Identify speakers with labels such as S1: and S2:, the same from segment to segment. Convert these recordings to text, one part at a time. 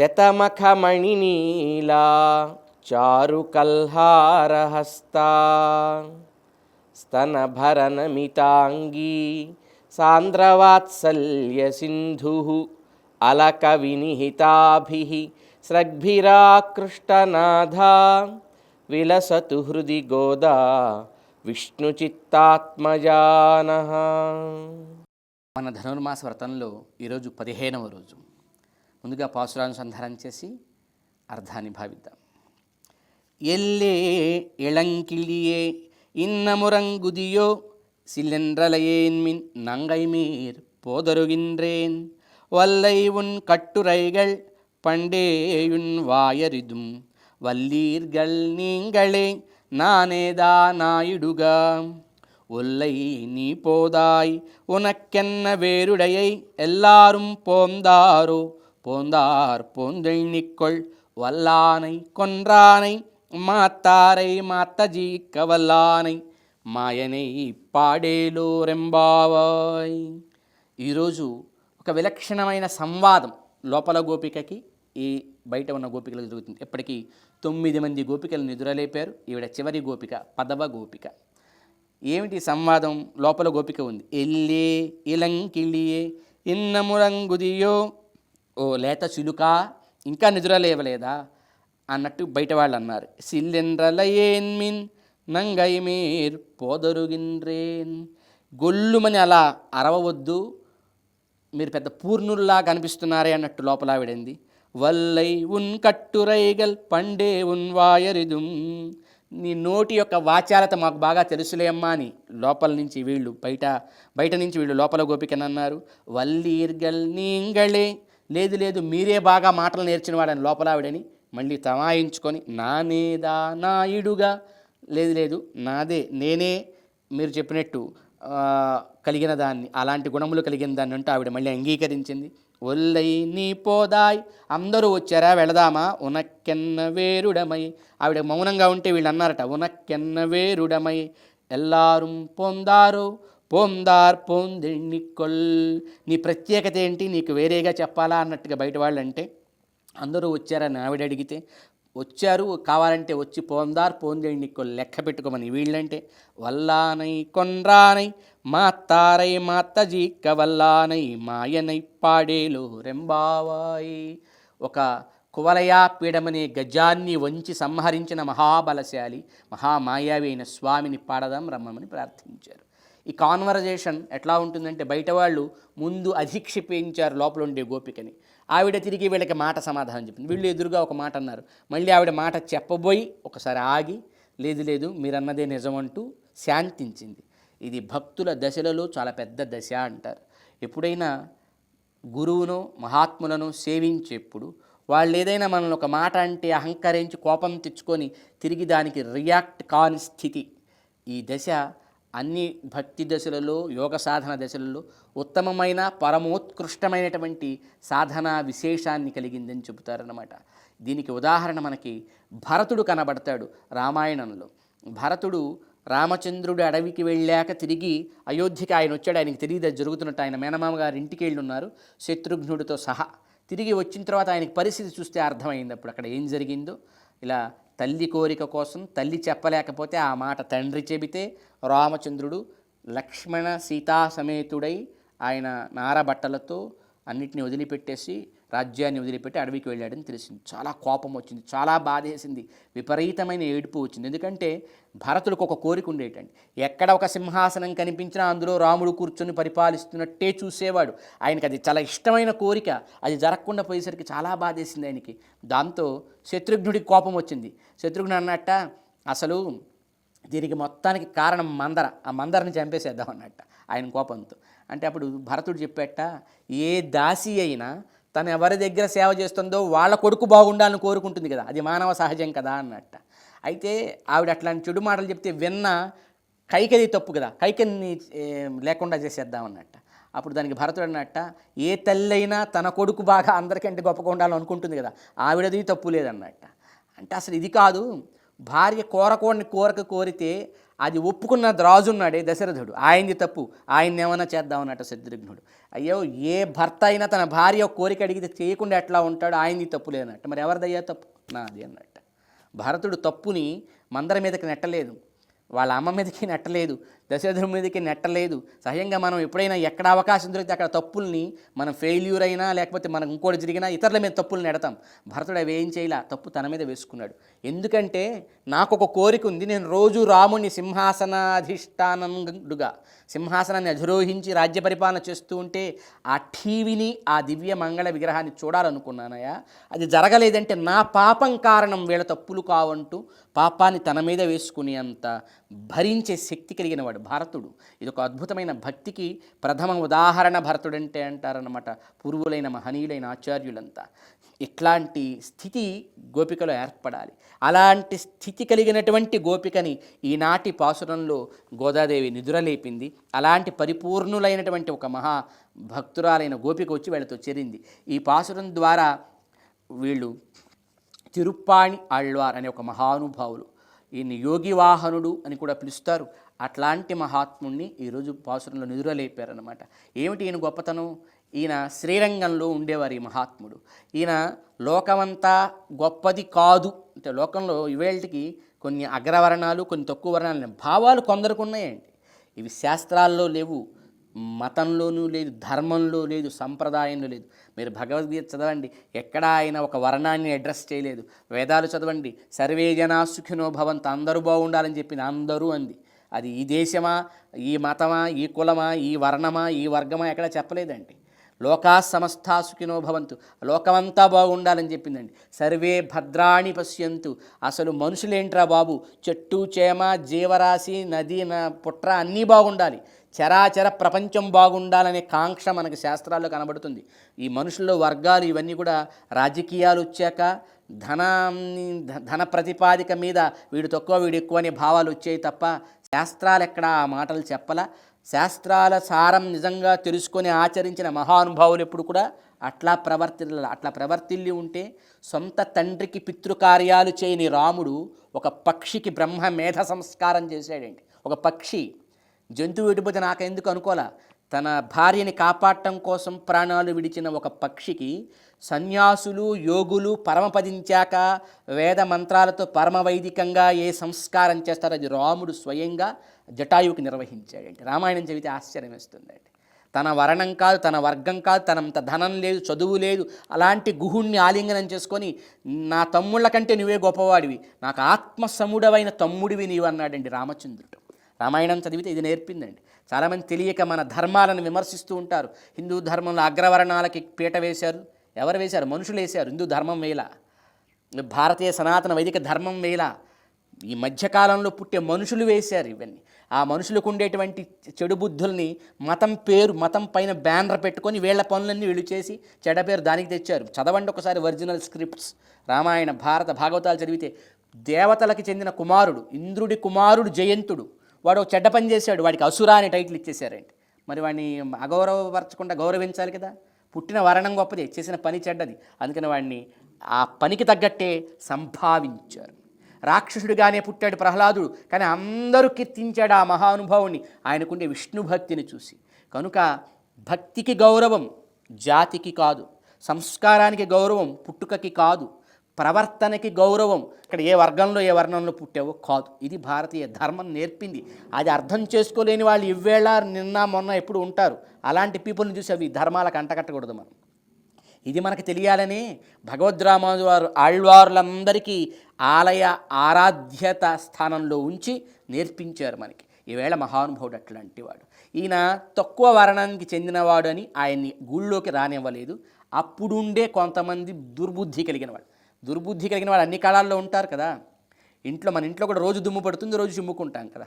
S1: శతమఖమణినీలా చారుకల్హారహస్తా స్తనభరనమితాంగీ సాంద్రవాత్సల్యసింధు అలకవినిహితాభిः స్రగ్భిరాకృష్టనాథా విలసతు హృది గోదా విష్ణుచిత్తాత్మజాన
S2: మన ధనుర్మాస వ్రతంలో ఈరోజు పదిహేనవ రోజు. ముందుగా పాసురానుసంధానం చేసి అర్థాన్ని భావిద్దాం ఎల్లే ఇళంకిళియే இன்னமுறங்குதியோ சில்லென்றலையேன்மின் நங்கைமீர் போதருகின்றேன் வல்லை உன் கட்டுரைகள் பண்டேயுன் வாயரிதும் வல்லீர்கள் நீங்களே நானேதா நாயுடுகா ஒல்லை நீ போதாய் உனக்கென்ன வேருடையை எல்லாரும் போந்தாரோ போந்தார் போந்தெண்ணிக்கொள் வல்லானை கொன்றானை మాత్తారై మాత్తజీక్క వల్లానై మాయనై పాడేలో రెంబావాయ్ ఈరోజు ఒక విలక్షణమైన సంవాదం లోపల గోపికకి ఈ బయట ఉన్న గోపికలకు జరుగుతుంది ఎప్పటికీ తొమ్మిది మంది గోపికలు నిద్రలేపారు ఈవిడ చివరి గోపిక పదవ గోపిక ఏమిటి సంవాదం లోపల గోపిక ఉంది ఎల్లే ఇలంకిళియే ఇన్నమురంగుదియో ఓ లేత చిలుక ఇంకా నిద్ర లేవలేదా? అన్నట్టు బయట వాళ్ళు అన్నారు. సిల్లెండ్రలయేన్మిన్ నంగై మీర్ పోదరుగిన్రేన్. గొల్లుమని అలా అరవవద్దు. మీరు పెద్ద పూర్ణుల్లా కనిపిస్తున్నారే అన్నట్టు లోపల ఆవిడింది. వల్లై ఉన్ కట్టురైగల్ పండే ఉన్ వాయరిదుం. నీ నోటి యొక్క వాచాలత మాకు బాగా తెలుసులే అమ్మా అని లోపల నుంచి వీళ్ళు బయట బయట నుంచి వీళ్ళు లోపల గోపికనన్నారు వల్లీర్గల్ నీంగళే లేదు లేదు మీరే బాగా మాటలు నేర్చిన వాడని లోపల ఆవిడని మళ్ళీ తమాయించుకొని నానేదా నాయుడుగా లేదు లేదు నాదే నేనే మీరు చెప్పినట్టు కలిగిన దాన్ని అలాంటి గుణములు కలిగిన దాన్ని అంటూ ఆవిడ మళ్ళీ అంగీకరించింది. ఒల్లై నీ పోదాయ్ అందరూ వచ్చారా వెళదామా? ఉనక్కెన్న వేరుడమై. ఆవిడ మౌనంగా ఉంటే వీళ్ళు అన్నారట ఉనక్కెన్న వేరుడమై ఎల్లాரும் పొందారు పోందార్ పొందిణికొల్ నీ ప్రత్యేకత ఏంటి? నీకు వేరేగా చెప్పాలా అన్నట్టుగా బయట వాళ్ళు అంటే అందరూ వచ్చారని ఆవిడ అడిగితే వచ్చారు కావాలంటే వచ్చి పోందార్ పోందేండి లెక్క పెట్టుకోమని. వీళ్ళంటే వల్లానై కొన్రానై మాత్తారై మాత్తజీక్క వల్లానై మాయనై పాడేలు రెంబావాయి. ఒక కువలయా పీడమనే గజాన్ని వంచి సంహరించిన మహాబలశాలి మహామాయావి అయిన స్వామిని పాడదాం రమ్మని ప్రార్థించారు. ఈ కాన్వర్జేషన్ ఎట్లా ఉంటుందంటే బయట వాళ్ళు ముందు అధిక్షిపించారు లోపల ఉండే గోపికని. ఆవిడ తిరిగి వీళ్ళకి మాట సమాధానం చెప్పింది. వీళ్ళు ఎదురుగా ఒక మాట అన్నారు. మళ్ళీ ఆవిడ మాట చెప్పబోయి ఒకసారి ఆగి లేదు లేదు మీరన్నదే నిజం అంటూ శాంతించింది. ఇది భక్తుల దశలలో చాలా పెద్ద దశ అంటారు. ఎప్పుడైనా గురువును మహాత్ములను సేవించేప్పుడు వాళ్ళు ఏదైనా మనల్ని ఒక మాట అంటే అహంకరించి కోపం తెచ్చుకొని తిరిగి దానికి రియాక్ట్ కాని స్థితి. ఈ దశ అన్ని భక్తి దశలలో యోగ సాధన దశలలో ఉత్తమమైన పరమోత్కృష్టమైనటువంటి సాధనా విశేషాన్ని కలిగిందని చెబుతారన్నమాట. దీనికి ఉదాహరణ మనకి భరతుడు కనబడతాడు రామాయణంలో. భరతుడు రామచంద్రుడు అడవికి వెళ్ళాక తిరిగి అయోధ్యకి ఆయన వచ్చాడు. ఆయనకి తెలియదు జరుగుతున్నట్టు. ఆయన మేనమామ గారి ఇంటికి వెళ్ళి ఉన్నారు శత్రుఘ్నుడితో సహా తిరిగి వచ్చిన తర్వాత ఆయనకి పరిస్థితి చూస్తే అర్థమైంది అప్పుడు అక్కడ ఏం జరిగిందో. ఇలా తల్లి కోరిక కోసం తల్లి చెప్పలేకపోతే ఆ మాట తండ్రి చెబితే రామచంద్రుడు లక్ష్మణ సీతా సమేతుడై ఆయన నారబట్టలతో అన్నిటిని వదిలిపెట్టేసి రాజ్యాన్ని వదిలిపెట్టి అడవికి వెళ్ళాడని తెలిసింది. చాలా కోపం వచ్చింది. చాలా బాధేసింది. విపరీతమైన ఏడుపు వచ్చింది. ఎందుకంటే భరతుడికి ఒక కోరిక ఉండేటండి. ఎక్కడ ఒక సింహాసనం కనిపించినా అందులో రాముడు కూర్చొని పరిపాలిస్తున్నట్టే చూసేవాడు. ఆయనకి అది చాలా ఇష్టమైన కోరిక. అది జరగకుండా పోయేసరికి చాలా బాధేసింది ఆయనకి. దాంతో శత్రుఘ్నుడికి కోపం వచ్చింది. శత్రుఘ్నుడు అన్నట్ట అసలు దీనికి మొత్తానికి కారణం మందర. ఆ మందరని చంపేసేద్దాం అన్నట్ట ఆయన కోపంతో. అంటే అప్పుడు భరతుడు చెప్పేట ఏ దాసి అయినా తను ఎవరి దగ్గర సేవ చేస్తుందో వాళ్ళ కొడుకు బాగుండాలని కోరుకుంటుంది కదా. అది మానవ సహజం కదా అన్నట్ట. అయితే ఆవిడ అట్లాంటి చెడు మాటలు చెప్తే విన్న కైకది తప్పు కదా. కైకని లేకుండా చేసేద్దాం అన్నట్ట. అప్పుడు దానికి భరతుడు అన్నట్ట ఏ తల్లైనా తన కొడుకు బాగా అందరికంటే గొప్పగా ఉండాలని అనుకుంటుంది కదా. ఆవిడది తప్పు లేదన్నట్ట. అంటే అసలు ఇది కాదు. భార్య కోరకోడిని కోరక కోరితే అది ఒప్పుకున్న రాజున్నాడే దశరథుడు. ఆయనది తప్పు. ఆయన ఏమైనా చేద్దామన్నట్టు శత్రుఘ్నుడు అయ్యో ఏ భర్త అయినా తన భార్య కోరిక అడిగితే చేయకుండా ఎట్లా ఉంటాడు ఆయనది తప్పు లేనట్టు మరి ఎవరిదయ్యా తప్పు? నాది అన్నట్టు. భరతుడు తప్పుని మందర మీదకి నెట్టలేదు. వాళ్ళ అమ్మ మీదకి నెట్టలేదు. దశరథుడి మీదకి నెట్టలేదు సహజంగా మనం ఎప్పుడైనా ఎక్కడ అవకాశం దొరికితే అక్కడ తప్పుల్ని మనం ఫెయిల్యూర్ అయినా లేకపోతే మనకు ఇంకోటి జరిగినా ఇతరుల మీద తప్పులు నెడతాం. భరతుడు అవి ఏం చేయలే? తప్పు తన మీద వేసుకున్నాడు. ఎందుకంటే నాకు ఒక కోరిక ఉంది. నేను రోజు రాముని సింహాసనాధిష్టానండుగా సింహాసనాన్ని అధిరోహించి రాజ్య పరిపాలన చేస్తూ ఉంటే ఆ టీవీని ఆ దివ్య మంగళ విగ్రహాన్ని చూడాలనుకున్నానయా అది జరగలేదంటే నా పాపం కారణం వీళ్ళ తప్పులు కావంటూ పాపాన్ని తన మీద వేసుకుని అంత భరించే శక్తి కలిగిన వాడు భరతుడు. ఇది ఒక అద్భుతమైన భక్తికి ప్రథమ ఉదాహరణ భరతుడంటే అంటారనమాట పూర్వులైన మహనీయులైన ఆచార్యులంతా. ఇట్లాంటి స్థితి గోపికలో ఏర్పడాలి. అలాంటి స్థితి కలిగినటువంటి గోపికని ఈనాటి పాసురంలో గోదాదేవి నిదురలేపింది. అలాంటి పరిపూర్ణులైనటువంటి ఒక మహా భక్తురాలైన గోపిక వచ్చి వీళ్ళతో చేరింది. ఈ పాసురం ద్వారా వీళ్ళు తిరుప్పాణి ఆళ్వార్ అనే ఒక మహానుభావులు ఈయన్ని యోగి వాహనుడు అని కూడా పిలుస్తారు. అట్లాంటి మహాత్ముణ్ణి ఈరోజు పాసురంలో నిదురలేపారనమాట ఏమిటి ఈయన గొప్పతనం? ఈయన శ్రీరంగంలో ఉండేవారు ఈ మహాత్ముడు. ఈయన లోకమంతా గొప్పది కాదు. అంటే లోకంలో ఇవేళకి కొన్ని అగ్రవర్ణాలు కొన్ని తక్కువ వర్ణాలు భావాలు కొందరికి ఉన్నాయండి. ఇవి శాస్త్రాల్లో లేవు. మతంలోనూ లేదు. ధర్మంలో లేదు. సంప్రదాయంలో లేదు. మీరు భగవద్గీత చదవండి. ఎక్కడ ఆయన ఒక వర్ణాన్ని అడ్రస్ చేయలేదు. వేదాలు చదవండి. సర్వే జనా సుఖినో భవంత. అందరూ బాగుండాలని చెప్పిన అందరూ అంది. అది ఈ దేశమా ఈ మతమా ఈ కులమా ఈ వర్ణమా ఈ వర్గమా ఎక్కడ చెప్పలేదండి. లోకా సమస్తా సుఖినో భవంతు. లోకమంతా బాగుండాలని చెప్పిందండి. సర్వే భద్రాణి పశ్యంతు. అసలు మనుషులేంట్రా బాబు? చెట్టు చేమ జీవరాశి నది పుట్ర అన్నీ బాగుండాలి. చరాచర ప్రపంచం బాగుండాలనే కాంక్ష మనకు శాస్త్రాల్లో కనబడుతుంది. ఈ మనుషుల్లో వర్గాలు ఇవన్నీ కూడా రాజకీయాలు వచ్చాక ధన ధ- ధన ప్రతిపాదిక మీద వీడు తక్కువ వీడు ఎక్కువ అనే భావాలు వచ్చాయి తప్ప శాస్త్రాలు ఎక్కడ ఆ మాటలు చెప్పలా. శాస్త్రాల సారం నిజంగా తెలుసుకొని ఆచరించిన మహానుభావులు ఎప్పుడు కూడా అట్లా ప్రవర్తిల్ల అట్లా ప్రవర్తిల్లి ఉంటే సొంత తండ్రికి పితృకార్యాలు చేయని రాముడు ఒక పక్షికి బ్రహ్మ మేధ సంస్కారం చేశాడండి. ఒక పక్షి జంతువు విడిపోతే నాకెందుకు అనుకోలే తన భార్యని కాపాడటం కోసం ప్రాణాలు విడిచిన ఒక పక్షికి సన్యాసులు యోగులు పరమపదించాక వేద మంత్రాలతో పరమవైదికంగా ఏ సంస్కారం చేస్తారో అది రాముడు స్వయంగా జటాయువుకి నిర్వహించాడండి. రామాయణం చదివితే ఆశ్చర్యం వేస్తుందండి. తన వరణం కాదు తన వర్గం కాదు తనంత ధనం లేదు చదువు లేదు అలాంటి గుహుణ్ణి ఆలింగనం చేసుకొని నా తమ్ముళ్ళ కంటే నువ్వే గొప్పవాడివి నాకు ఆత్మసముడవైన తమ్ముడివి నీవు అన్నాడండి రామచంద్రుడు. రామాయణం చదివితే ఇది నేర్పిందండి. చాలామంది తెలియక మన ధర్మాలను విమర్శిస్తూ ఉంటారు. హిందూ ధర్మంలో అగ్రవర్ణాలకి పీట వేశారు. ఎవరు వేశారు? మనుషులు వేశారు. హిందూ ధర్మం వేలా భారతీయ సనాతన వైదిక ధర్మం వేలా ఈ మధ్యకాలంలో పుట్టే మనుషులు వేశారు ఇవన్నీ. ఆ మనుషులకు ఉండేటువంటి చెడు బుద్ధుల్ని మతం పేరు మతం పైన బ్యానర్ పెట్టుకొని వీళ్ళ పనులన్నీ వీళ్ళు చేసి చెడ పేరు దానికి తెచ్చారు. చదవండి ఒకసారి ఒరిజినల్ స్క్రిప్ట్స్. రామాయణ భారత భాగవతాలు చదివితే దేవతలకి చెందిన కుమారుడు ఇంద్రుడి కుమారుడు జయంతుడు. వాడు ఒక చెడ్డ పని చేశాడు. వాడికి అసురా అనే టైటిల్ ఇచ్చేసారండి మరి వాడిని అగౌరవపరచకుండా గౌరవించాలి కదా. పుట్టిన వరణం గొప్పది. చేసిన పని చెడ్డది. అందుకని వాడిని ఆ పనికి తగ్గట్టే సంభావించారు. రాక్షసుడిగానే పుట్టాడు ప్రహ్లాదుడు. కానీ అందరూ కీర్తించాడు ఆ మహానుభావుని ఆయనకుండే విష్ణు భక్తిని చూసి. కనుక భక్తికి గౌరవం జాతికి కాదు. సంస్కారానికి గౌరవం పుట్టుకకి కాదు. ప్రవర్తనకి గౌరవం. ఇక్కడ ఏ వర్గంలో ఏ వర్ణంలో పుట్టావో కాదు. ఇది భారతీయ ధర్మం నేర్పింది. అది అర్థం చేసుకోలేని వాళ్ళు ఇవ్వేళ నిన్న మొన్న ఎప్పుడు ఉంటారు. అలాంటి పీపుల్ని చూసి అవి ధర్మాలకు అంటకట్టకూడదు మనం. ఇది మనకు తెలియాలని భగవద్రామాజు వారు ఆళ్వారులందరికీ ఆలయ ఆరాధ్యత స్థానంలో ఉంచి నేర్పించారు మనకి. ఈవేళ మహానుభావుడు అట్లాంటి వాడు. ఈయన తక్కువ వర్ణానికి చెందినవాడు అని ఆయన్ని గుళ్ళోకి రానివ్వలేదు. అప్పుడుండే కొంతమంది దుర్బుద్ధి కలిగిన వాడు. దుర్బుద్ధి కలిగిన వాళ్ళు అన్ని కాలాల్లో ఉంటారు కదా. ఇంట్లో మన ఇంట్లో కూడా రోజు దుమ్ము పడుతుంది రోజు చిమ్ముకుంటాం కదా.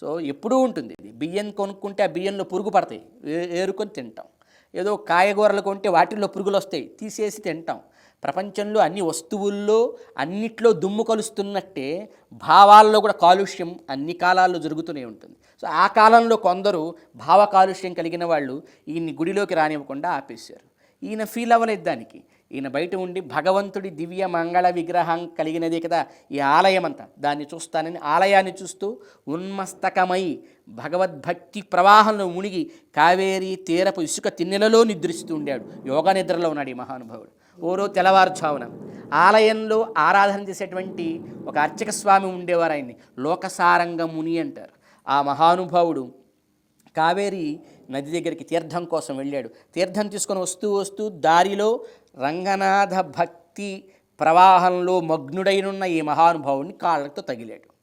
S2: సో ఎప్పుడూ ఉంటుంది ఇది. బియ్యం కొనుక్కుంటే ఆ బియ్యంలో పురుగు పడతాయి. ఏరుకొని తింటాం. ఏదో కాయగూరలు కొంటే వాటిల్లో పురుగులు వస్తాయి. తీసేసి తింటాం. ప్రపంచంలో అన్ని వస్తువుల్లో అన్నిట్లో దుమ్ము కలుస్తున్నట్టే భావాల్లో కూడా కాలుష్యం అన్ని కాలాల్లో జరుగుతూనే ఉంటుంది. సో ఆ కాలంలో కొందరు భావ కాలుష్యం కలిగిన వాళ్ళు ఈయన్ని గుడిలోకి రానివ్వకుండా ఆపేశారు. ఈయన ఫీల్ అవ్వలేదు దానికి. ఈయన బయట ఉండి భగవంతుడి దివ్య మంగళ విగ్రహం కలిగినదే కదా ఈ ఆలయం అంతా దాన్ని చూస్తానని ఆలయాన్ని చూస్తూ ఉన్మస్తకమై భగవద్భక్తి ప్రవాహంలో మునిగి కావేరీ తీరపు ఇసుక తిన్నెలలో నిద్రిస్తూ ఉండాడు. యోగ నిద్రలో ఉన్నాడు ఈ మహానుభావుడు. ఓరో తెల్లవారుజామున ఆలయంలో ఆరాధన చేసేటువంటి ఒక అర్చక స్వామి ఉండేవారు ఆయన్ని. లోకసారంగ ముని అంటారు. ఆ మహానుభావుడు కావేరి నది దగ్గరికి తీర్థం కోసం వెళ్ళాడు. తీర్థం తీసుకొని వస్తూ వస్తూ దారిలో రంగనాథ భక్తి ప్రవాహంలో మగ్నుడైనున్న ఈ మహానుభావుడిని కాళ్ళతో తగిలాడు.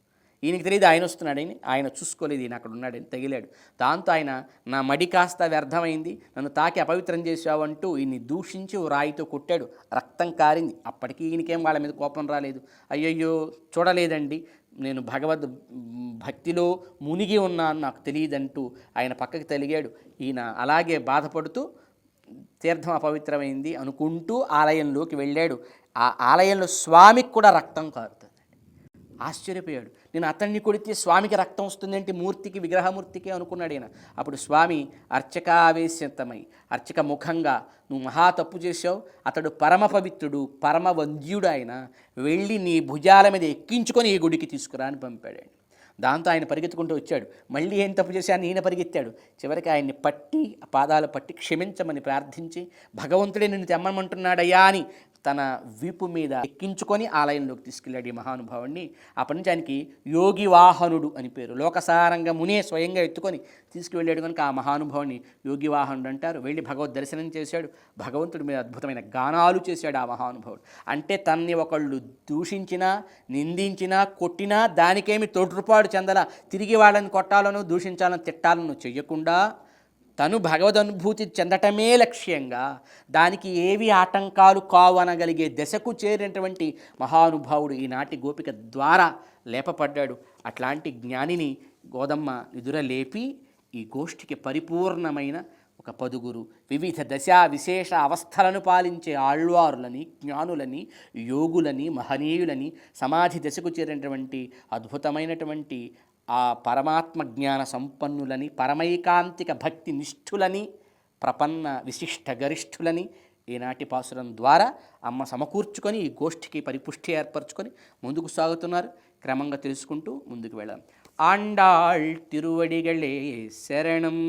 S2: ఈయనకి తెలియదు ఆయన వస్తున్నాడని ఆయన చూసుకోలేదు ఈయన అక్కడ ఉన్నాడని తగిలాడు. దాంతో ఆయన నా మడి కాస్త వ్యర్థమైంది నన్ను తాకి అపవిత్రం చేశావంటూ ఈయన్ని దూషించి ఓ రాయితో కొట్టాడు. రక్తం కారింది. అప్పటికి ఈయనకేం వాళ్ళ మీద కోపం రాలేదు. అయ్యయ్యో చూడలేదండి నేను భగవద్ భక్తిలో మునిగి ఉన్నాను నాకు తెలియదంటూ ఆయన పక్కకి తలిగాడు. ఈయన అలాగే బాధపడుతూ తీర్థం అపవిత్రమైంది అనుకుంటూ ఆలయంలోకి వెళ్ళాడు. ఆ ఆలయంలో స్వామికి కూడా రక్తం కారుతుంది. ఆశ్చర్యపోయాడు. నేను అతన్ని కొడితే స్వామికి రక్తం వస్తుందంటే? మూర్తికి విగ్రహమూర్తికి అనుకున్నాడు ఈయన. అప్పుడు స్వామి అర్చకావేశమై అర్చక ముఖంగా నువ్వు మహా తప్పు చేశావు. అతడు పరమ పవిత్రుడు పరమ వంద్యుడు ఆయన. వెళ్ళి నీ భుజాల మీద ఎక్కించుకొని ఈ గుడికి తీసుకురా అని పంపాడు దాంతో ఆయన పరిగెత్తుకుంటూ వచ్చాడు. మళ్ళీ ఏం తప్పు చేశాను? ఈయన పరిగెత్తాడు. చివరికి ఆయన్ని పట్టి పాదాలు పట్టి క్షమించమని ప్రార్థించి భగవంతుడే నిన్ను తెమ్మమంటున్నాడయ్యా అని తన వీపు మీద ఎక్కించుకొని ఆలయంలోకి తీసుకెళ్ళాడు ఈ మహానుభావుడిని అప్పటి నుంచి ఆయనకి యోగి వాహనుడు అని పేరు. లోకసారంగా మునే స్వయంగా ఎత్తుకొని తీసుకువెళ్ళాడు కనుక ఆ మహానుభావుని యోగి వాహనుడు అంటారు. వెళ్ళి భగవద్ దర్శనం చేశాడు. భగవంతుడి మీద అద్భుతమైన గానాలు చేశాడు ఆ మహానుభావుడు. అంటే తన్ని ఒకళ్ళు దూషించినా నిందించినా కొట్టినా దానికేమి తోట్రుపాడు చెందలా తిరిగి వాళ్ళని కొట్టాలను దూషించాలని తిట్టాలను చెయ్యకుండా తను భగవదనుభూతి చెందటమే లక్ష్యంగా దానికి ఏవి ఆటంకాలు కావనగలిగే దశకు చేరినటువంటి మహానుభావుడు ఈనాటి గోపిక ద్వారా లేపపడ్డాడు అట్లాంటి జ్ఞానిని గోదమ్మ నిదుర లేపి ఈ గోష్ఠికి పరిపూర్ణమైన ఒక పదుగురు వివిధ దశా విశేష అవస్థలను పాలించే ఆళ్వారులని జ్ఞానులని యోగులని మహనీయులని సమాధి దశకు చేరినటువంటి అద్భుతమైనటువంటి ఆ పరమాత్మ జ్ఞాన సంపన్నులని పరమైకాంతిక భక్తి నిష్ఠులని ప్రపన్న విశిష్ట గరిష్ఠులని ఈనాటి పాసురం ద్వారా అమ్మ సమకూర్చుకొని ఈ గోష్ఠికి పరిపుష్టి ఏర్పరచుకొని ముందుకు సాగుతున్నారు. క్రమంగా తెలుసుకుంటూ ముందుకు వెళ్ళాం ఆండాళ్ తిరువడిగళే శరణం.